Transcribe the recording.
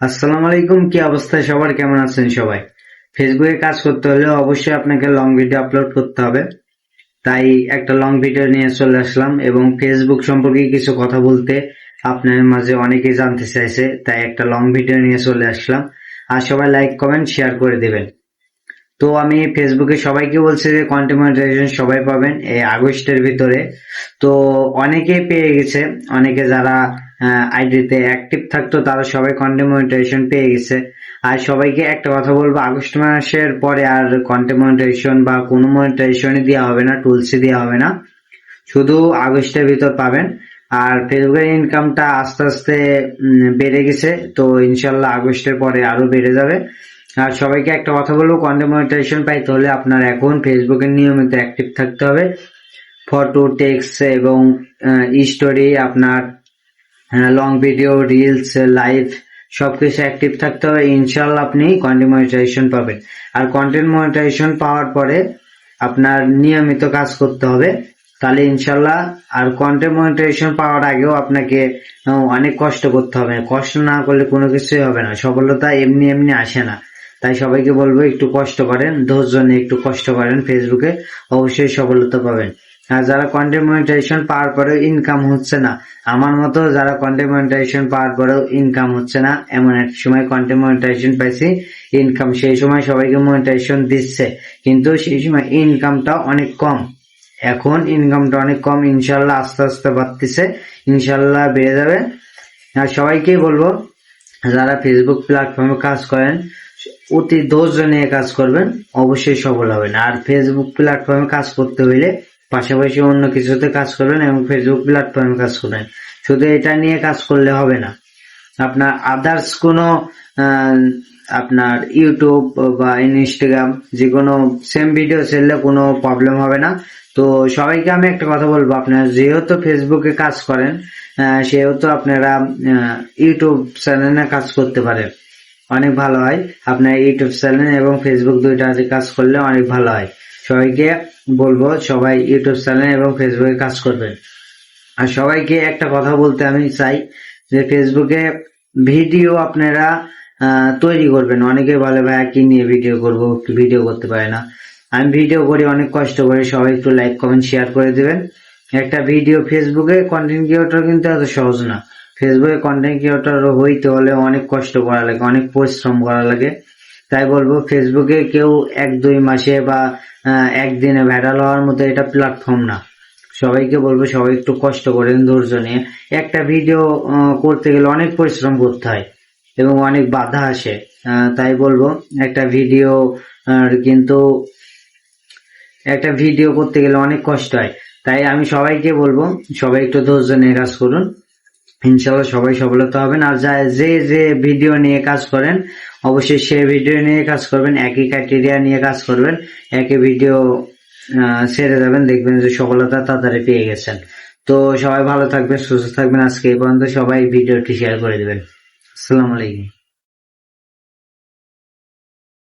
আসসালামু আলাইকুম কি অবস্থা? সবার কেমন আছেন সবাই? ফেসবুকে কাজ করতে হলে অবশ্যই আপনাকে লং ভিডিও আপলোড করতে হবে। তাই একটা লং ভিডিও নিয়ে চলে আসলাম এবং ফেসবুক সম্পর্কে কিছু কথা বলতে আপনার মাঝে অনেকেই জানতে চাইছে, তাই একটা লং ভিডিও নিয়ে চলে আসলাম। আর সবাই লাইক কমেন্ট শেয়ার করে দিবেন। তো আমি ফেসবুকে সবাইকে বলছি যে কন্টেন্ট সবাই পাবেন, এই আগস্টের ভিতরে। তো অনেকেই পেয়ে গেছে, অনেকে যারা আইডিতে অ্যাক্টিভ থাকতো, তারা সবাই কন্টেন্ট মনিটাইজেশন পেয়ে গেছে। আর সবাইকে একটা কথা বলব, আগস্ট মাসের পরে আর কন্টেন্ট মনিটাইজেশন বা কোনো মনিটাইজেশনই দেওয়া হবে না টুলসই দেওয়া হবে না। শুধু আগস্টের ভিতর পাবেন। আর ফেসবুকের ইনকামটা আস্তে আস্তে বেড়ে গেছে, তো ইনশাল্লাহ আগস্টের পরে আরও বেড়ে যাবে। আর সবাইকে একটা কথা বলব কন্টেন্ট মনিটাইজেশন পাইতে হলে আপনার এখন ফেসবুকে নিয়মিত অ্যাক্টিভ থাকতে হবে। ফটো টেক্সট এবং স্টোরি আপনার লং ভিডিও রিলস লাইভ সবকিছু অ্যাক্টিভ থাকতে হবে। ইনশাল্লাহ আপনি কন্টেন্ট মনিটাইজেশন পাবেন। আর কন্টেন্ট মনিটাইজেশন পাওয়ার পরে আপনার নিয়মিত কাজ করতে হবে। তাহলে ইনশাল্লাহ আর কন্টেন্ট মনিটাইজেশন পাওয়ার আগেও আপনাকে অনেক কষ্ট করতে হবে। কষ্ট না করলে কোনো কিছুই হবে না। সফলতা এমনি এমনি আসে না। তাই সবাইকে বলব একটু কষ্ট করেন, ধৈর্য নিয়ে একটু কষ্ট করেন। ফেসবুকে অবশ্যই সফলতা পাবেন। যারা কন্টেন্ট মনিটাইজেশন পাওয়ার পরেও ইনকাম হচ্ছে না। আমার মতো যারা কন্টেন্ট মনিটাইজেশন পাওয়ার পরেও ইনকাম হচ্ছে না, এমন এক সময় কন্টেন্ট মনিটাইজেশন পাইছি ইনকাম সেই সময় সবাইকে মনিটাইজেশন দিচ্ছে। কিন্তু সেই সময় ইনকামটা অনেক কম। এখন ইনকামটা অনেক কম, ইনশাল্লাহ আস্তে আস্তে বাড়তেছে, ইনশাল্লাহ বেড়ে যাবে। আর সবাইকেই বলব, যারা ফেসবুক প্ল্যাটফর্মে কাজ করেন, অতি ধৈর্য নিয়ে কাজ করবেন, অবশ্যই সফল হবেন। আর ফেসবুক প্ল্যাটফর্মে কাজ করতে হইলে পাশাপাশি অন্য কিছুতে কাজ করবেন এবং ফেসবুক প্ল্যাটফর্মে কাজ করবেন। শুধু এটা নিয়ে কাজ করলে হবে না। আপনার আদার্স কোনো আপনার ইউটিউব বা ইনস্টাগ্রাম যে কোনো সেম ভিডিও ছেড়লে কোনো প্রবলেম হবে না। তো সবাইকে আমি একটা কথা বলব, আপনারা যেহেতু ফেসবুকে কাজ করেন সেহেতু আপনারা ইউটিউব চ্যানেলে কাজ করতে পারেন। অনেক ভালো হয়। আপনার ইউটিউব চ্যানেল এবং ফেসবুক দুইটা কাজ করলে অনেক ভালো হয়। সবাইকে বলব, সবাই ইউটিউব চ্যানেল এবং ফেসবুকে কাজ করবেন। আর সবাইকে একটা কথা বলতে আমি চাই, যে ফেসবুকে ভিডিও আপনারা তৈরি করবেন। অনেকে বলে, ভাই, কি নিয়ে ভিডিও করব? ভিডিও করতে পারে না। আমি ভিডিও করি, অনেক কষ্ট করে। সবাই একটু লাইক, কমেন্ট, শেয়ার করে দেবেন। একটা ভিডিও ফেসবুকে কন্টেন্ট ক্রিয়েটর কিন্তু এত সহজ না। ফেসবুকে কন্টেন্ট ক্রিয়েটর হইতে হলে অনেক কষ্ট করা লাগে, অনেক পরিশ্রম করা লাগে। তাই বলব ফেসবুকে কেউ এক, দুই মাসে বা একদিনে ভাইরাল হওয়ার মতো এটা প্ল্যাটফর্ম না। সবাইকে বলব, সবাই একটু কষ্ট করেন, ধৈর্য নিয়ে। একটা ভিডিও করতে গেলে অনেক পরিশ্রম করতে হয় এবং অনেক বাধা আসে। তাই বলব, একটা ভিডিও কিন্তু একটা ভিডিও করতে গেলে অনেক কষ্ট হয়। তাই আমি সবাইকে বলব, সবাই একটু ধৈর্য নিয়ে কাজ করুন। ইনশাল্লাহ সবাই সফলতা হবেন আর যা যে যে ভিডিও নিয়ে কাজ করেন, অবশ্যই সে ভিডিও নিয়ে কাজ করবেন, একই ক্রাইটেরিয়া নিয়ে কাজ করবেন, একই ভিডিও ছেড়ে যাবেন দেখবেন যে সফলতা তাড়াতাড়ি পেয়ে গেছেন। তো সবাই ভালো থাকবেন, সুস্থ থাকবেন। আজকে এই পর্যন্ত সবাই ভিডিওটি শেয়ার করে দেবেন। আসসালামু আলাইকুম।